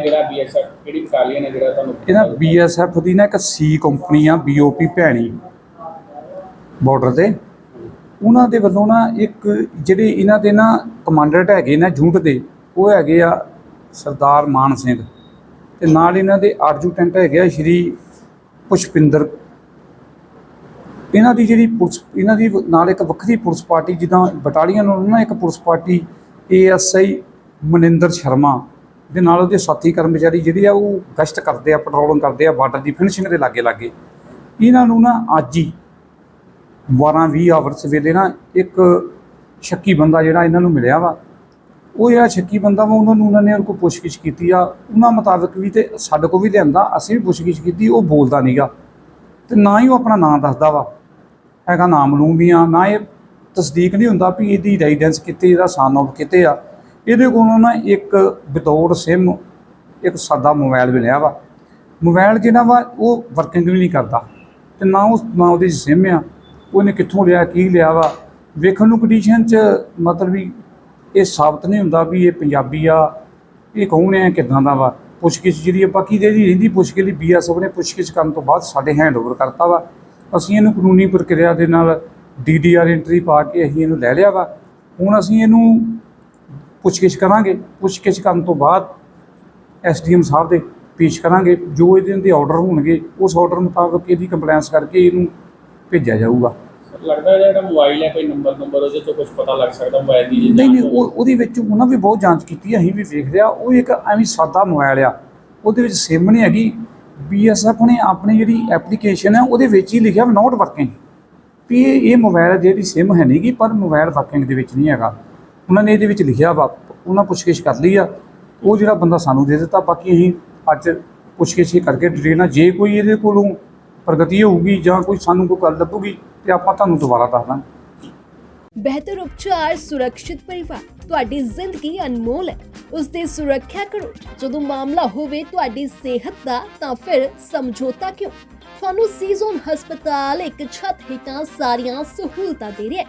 ਜਿਹੜਾ ਬੀਐਸਐਫ ਕਿਹੜੀ ਬਟਾਲੀਅਨ ਹੈ ਜਿਹੜਾ ਤੁਹਾਨੂੰ ਇਹ ਬੀਐਸਐਫ ਦੀ ਨਾ ਇੱਕ ਸੀ ਕੰਪਨੀ ਆ ਬੀਓਪੀ ਭੈਣੀ ਬਾਰਡਰ ਤੇ। ਉਹਨਾਂ ਦੇ ਵੱਲੋਂ ਨਾ ਇੱਕ ਜਿਹੜੇ ਇਹਨਾਂ ਦੇ ਨਾ ਕਮਾਂਡੈਂਟ ਹੈਗੇ ਨਾ ਜੂਟ ਦੇ, ਉਹ ਹੈਗੇ ਆ ਸਰਦਾਰ ਮਾਨ ਸਿੰਘ ਤੇ ਨਾਲ ਇਹਨਾਂ ਦੇ ਆਰਜੂਟੈਂਟ ਹੈਗੇ ਆ ਸ਼੍ਰੀ ਪੁਸ਼ਪਿੰਦਰ। ਇਹਨਾਂ ਦੀ ਜਿਹੜੀ ਪੁਲਿਸ, ਇਹਨਾਂ ਦੀ ਨਾਲ ਇੱਕ ਵੱਖਰੀ ਪੁਲਿਸ ਪਾਰਟੀ ਜਿੱਦਾਂ ਬਟਾਲੀਅਨ ਨਾਲੋਂ ਨਾ ਇੱਕ police party ASI Maninder Sharma ਦੇ ਨਾਲ ਉਹਦੇ ਸਾਥੀ ਕਰਮਚਾਰੀ ਜਿਹੜੇ ਆ ਉਹ ਗਸ਼ਤ ਕਰਦੇ ਆ ਪੈਟਰੋਲਿੰਗ ਕਰਦੇ ਆ ਬਾਰਡਰ ਦੀ ਫਿਨਿਸ਼ਿੰਗ ਦੇ ਲਾਗੇ ਲਾਗੇ। ਇਹਨਾਂ ਨੂੰ ਨਾ ਅੱਜ ਹੀ 12-20 ਆਵਰ ਸਵੇਰੇ ਨਾ ਇੱਕ ਸ਼ੱਕੀ ਬੰਦਾ ਜਿਹੜਾ ਇਹਨਾਂ ਨੂੰ ਮਿਲਿਆ ਵਾ। ਉਹ ਜਿਹੜਾ ਸ਼ੱਕੀ ਬੰਦਾ ਵਾ, ਉਹਨਾਂ ਨੂੰ ਉਹਨਾਂ ਨੇ ਉਹਨਾਂ ਕੋਲ ਪੁੱਛਗਿੱਛ ਕੀਤੀ ਆ। ਉਹਨਾਂ ਮੁਤਾਬਕ ਵੀ ਤੇ ਸਾਡੇ ਕੋਲ ਵੀ ਲਿਆਂਦਾ, ਅਸੀਂ ਵੀ ਪੁੱਛਗਿੱਛ ਕੀਤੀ, ਉਹ ਬੋਲਦਾ ਨਹੀਂਗਾ ਤੇ ਨਾ ਹੀ ਉਹ ਆਪਣਾ ਨਾਂ ਦੱਸਦਾ ਵਾ। ਹੈਗਾ ਨਾਮ ਨੂੰ ਵੀ ਆ, ਨਾ ਇਹ ਤਸਦੀਕ ਨਹੀਂ ਹੁੰਦਾ ਵੀ ਇਹਦੀ ਰੈਜ਼ੀਡੈਂਸ ਕਿੱਥੇ, ਇਹਦਾ ਸਨ ਆਫ ਕਿੱਥੇ ਆ। ਇਹਦੇ ਕੋਲੋਂ ਨਾ ਇੱਕ ਵਿਦਆਊਟ ਸਿਮ, ਇੱਕ ਸਾਦਾ ਮੋਬਾਈਲ ਮਿਲਿਆ ਵਾ। ਮੋਬਾਈਲ ਜਿਹੜਾ ਵਾ, ਉਹ ਵਰਕਿੰਗ ਵੀ ਨਹੀਂ ਕਰਦਾ। ਤੇ ਨਾ ਉਹ ਨਾ ਉਹਦੇ ਸਿਮ ਆ। ਉਹਨੇ ਕਿੱਥੋਂ ਲਿਆ, ਕੀ ਲਿਆ ਵਾ? ਵੇਖਣ ਨੂੰ ਕੰਡੀਸ਼ਨ 'ਚ ਮਤਲਬ ਵੀ ਇਹ ਸਾਬਤ ਨਹੀਂ ਹੁੰਦਾ ਵੀ ਇਹ ਪੰਜਾਬੀ ਆ, ਇਹ ਕੌਣ ਹੈ, ਕਿਦਾਂ ਦਾ ਵਾ? ਪੁੱਛਗਿੱਛ ਜਿਹੜੀ ਆ ਬਾਕੀ ਦੇ ਦੀ ਰਹਿੰਦੀ, ਪੁੱਛਗਿੱਛ ਲਈ ਬੀਐਸਐਫ ਨੇ ਪੁੱਛਗਿੱਛ ਕਰਨ ਤੋਂ ਬਾਅਦ ਸਾਡੇ ਹੈਂਡਓਵਰ ਕਰਤਾ ਵਾ। ਅਸੀਂ ਇਹਨੂੰ ਕਾਨੂੰਨੀ ਪ੍ਰਕਿਰਿਆ ਦੇ ਨਾਲ ਡੀਡੀਆਰ ਐਂਟਰੀ ਪਾ ਕੇ ਅਸੀਂ ਇਹਨੂੰ ਲੈ ਲਿਆ ਵਾ। ਹੁਣ ਅਸੀਂ ਇਹਨੂੰ ਪੁੱਛਗਿੱਛ ਕਰਾਂਗੇ ਪੁੱਛਗਿੱਛ ਕਰਨ ਤੋਂ ਬਾਅਦ ਐਸਡੀਐਮ ਸਾਹਿਬ ਦੇ ਪੇਸ਼ ਕਰਾਂਗੇ ਜੋ ਇਹਦੇ ਦੇ ਆਰਡਰ ਹੋਣਗੇ ਉਸ ਆਰਡਰ ਮੁਤਾਬਕ ਇਹਦੀ ਕੰਪਲਾਈਂਸ ਕਰਕੇ ਇਹਨੂੰ ਭੇਜਿਆ ਜਾਊਗਾ। ਲੱਗਦਾ ਜਿਹੜਾ ਮੋਬਾਈਲ ਹੈ ਕੋਈ ਨੰਬਰ ਨੰਬਰ ਉਹਦੇ ਤੋਂ ਕੁਝ ਪਤਾ ਲੱਗ ਸਕਦਾ ਮੋਬਾਈਲ ਦੀ ਜੇ ਨਹੀਂ ਨਹੀਂ ਉਹਦੇ ਵਿੱਚ ਉਹਨਾਂ ਵੀ ਬਹੁਤ ਜਾਂਚ ਕੀਤੀ ਅਸੀਂ ਵੀ ਵੇਖ ਲਿਆ ਉਹ ਇੱਕ ਐਵੇਂ ਸਾਦਾ ਮੋਬਾਈਲ ਆ। ਉਹਦੇ ਵਿੱਚ ਸਿਮ ਨਹੀਂ ਹੈਗੀ ਬੀਐਸਐਫ ਨੇ ਆਪਣੀ ਜਿਹੜੀ ਐਪਲੀਕੇਸ਼ਨ ਹੈ ਉਹਦੇ ਵਿੱਚ ਹੀ ਲਿਖਿਆ ਨੋਟ ਵਰਕਿੰਗ ਵੀ ਇਹ ਇਹ ਮੋਬਾਈਲ ਜਿਹੜੀ ਸਿਮ ਹੈ ਨਹੀਂਗੀ ਪਰ ਮੋਬਾਈਲ ਵਰਕਿੰਗ ਦੇ ਵਿੱਚ ਨਹੀਂ ਹੈਗਾ। ਉਹਨਾਂ ਨੇ ਇਹਦੇ ਵਿੱਚ ਲਿਖਿਆ ਵਾ, ਉਹਨਾਂ ਪੁੱਛਗਿੱਛ ਕਰ ਲਈ ਆ। ਉਹ ਜਿਹੜਾ ਬੰਦਾ ਸਾਨੂੰ ਦੇ ਦਿੱਤਾ, ਬਾਕੀ ਅਸੀਂ ਅੱਜ ਪੁੱਛਗਿੱਛ ਕਰਕੇ ਡਿਟੇਲ ਨਾਲ, ਜੇ ਕੋਈ ਇਹਦੇ ਕੋਲੋਂ ਪ੍ਰਗਤੀ ਹੋਊਗੀ ਜਾਂ ਕੋਈ ਸਾਨੂੰ ਕੋਈ ਗੱਲ ਲੱਭੂਗੀ, ਤੇ ਆਪਾਂ ਤੁਹਾਨੂੰ ਦੁਬਾਰਾ ਦੱਸ ਦਾਂਗੇ। ਬਿਹਤਰ ਉਪਚਾਰ ਸੁਰੱਖਿਅਤ ਪਰਿਵਾਰ, ਤੁਹਾਡੀ ਜ਼ਿੰਦਗੀ ਅਨਮੋਲ ਹੈ। ਉਸ ਦੀ ਸੁਰੱਖਿਆ ਕਰੋ। ਜਦੋਂ ਮਾਮਲਾ ਹੋਵੇ ਤੁਹਾਡੀ ਸਿਹਤ ਦਾ, ਤਾਂ ਫਿਰ ਸਮਝੌਤਾ ਕਿਉਂ? ਤੁਹਾਨੂੰ ਸੀਜ਼ਨ ਹਸਪਤਾਲ ਇੱਕ ਛੱਤ ਹੇਠਾਂ ਸਾਰੀਆਂ ਸਹੂਲਤਾਂ ਦੇ ਰਿਹਾ ਹੈ।